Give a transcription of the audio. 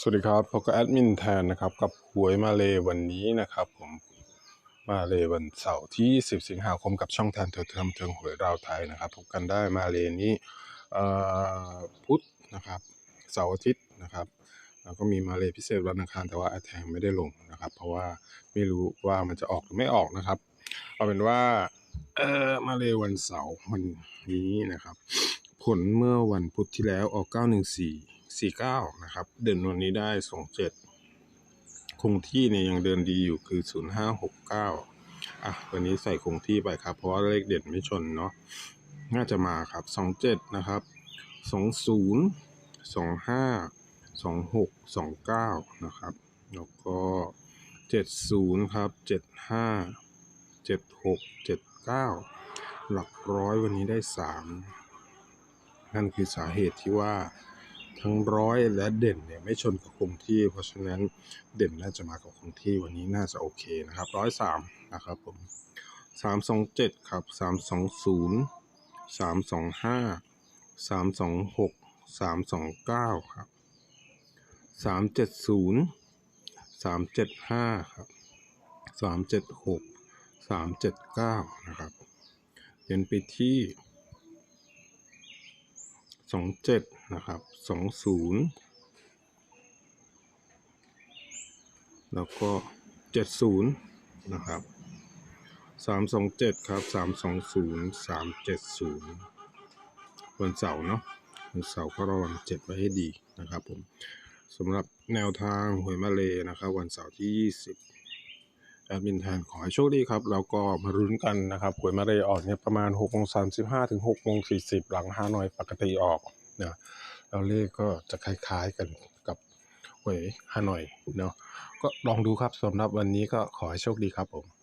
สวัสดีครับพบกับแอดมินแทนนะครับ กับหวยมาเลวันนี้นะครับ ผมมาเลวันเสาร์ที่ 10 สิงหาคมกับช่องแทนเธอทำเทิงหวยราวไทยนะครับพบกันได้มาเลนี้พุธนะครับเสาร์อาทิตย์นะครับแล้วก็มีมาเลพิเศษวันอังคารแต่ว่าแอดแทนไม่ได้ลงนะครับ เพราะว่าไม่รู้ว่ามันจะออกหรือไม่ออกนะครับเอาเป็นว่าเออมาเลวันเสาร์วันนี้นะครับ ผลเมื่อวันพุธที่แล้วออก 914 49นะครับ เด่นวันนี้ได้27คงที่เนี่ยยังเดินดีอยู่คือ0569อะวันนี้ใส่คงที่ไปครับ เพราะว่าเลขเด่นไม่ชนเนาะน่าจะมาครับ27นะครับ20 25 26 29นะครับ แล้วก็70ครับ75 76 79หลักร้อยวันนี้ได้3นั่นคือสาเหตุที่ว่า ทั้งร้อยและเด่นเนี่ยไม่ชนกับคงที่ เพราะฉะนั้นเด่นน่าจะมากับคงที่วันนี้น่าจะโอเคนะครับร้อยสามนะครับผมสามสองเจ็ดครับสามสองศูนย์สามสองห้าสามสองหกสามสองเก้าครับสามเจ็ดศูนย์สามเจ็ดห้าครับสามเจ็ดหกสามเจ็ดเก้านะครับเดินไปที่สองเจ็ด นะครับสองศูนย์แล้วก็เจ็ดศูนย์นะครับสามสองเจ็ดครับสามสองศูนย์สามเจ็ดศูนย์วันเสาร์เนาะวันเสาร์ก็ระวังเจ็ดไว้ให้ดีนะครับผมสำหรับแนวทางหวยมาเลนะครับวันเสาร์ที่ยี่สิบแอดมินแทนขอให้โชคดีครับ แล้วก็มารุ้นกันนะครับหวยมาเลออกเนี่ยประมาณ6กโมงสามสิบห้าถึง6กโมงสี่สิบหลังฮานอยปกติออก นะแล้วเลขก็จะคล้ายๆกันกับหวยฮานอยเนาะก็ลองดูครับสำหรับวันนี้ก็ขอให้โชคดีครับผม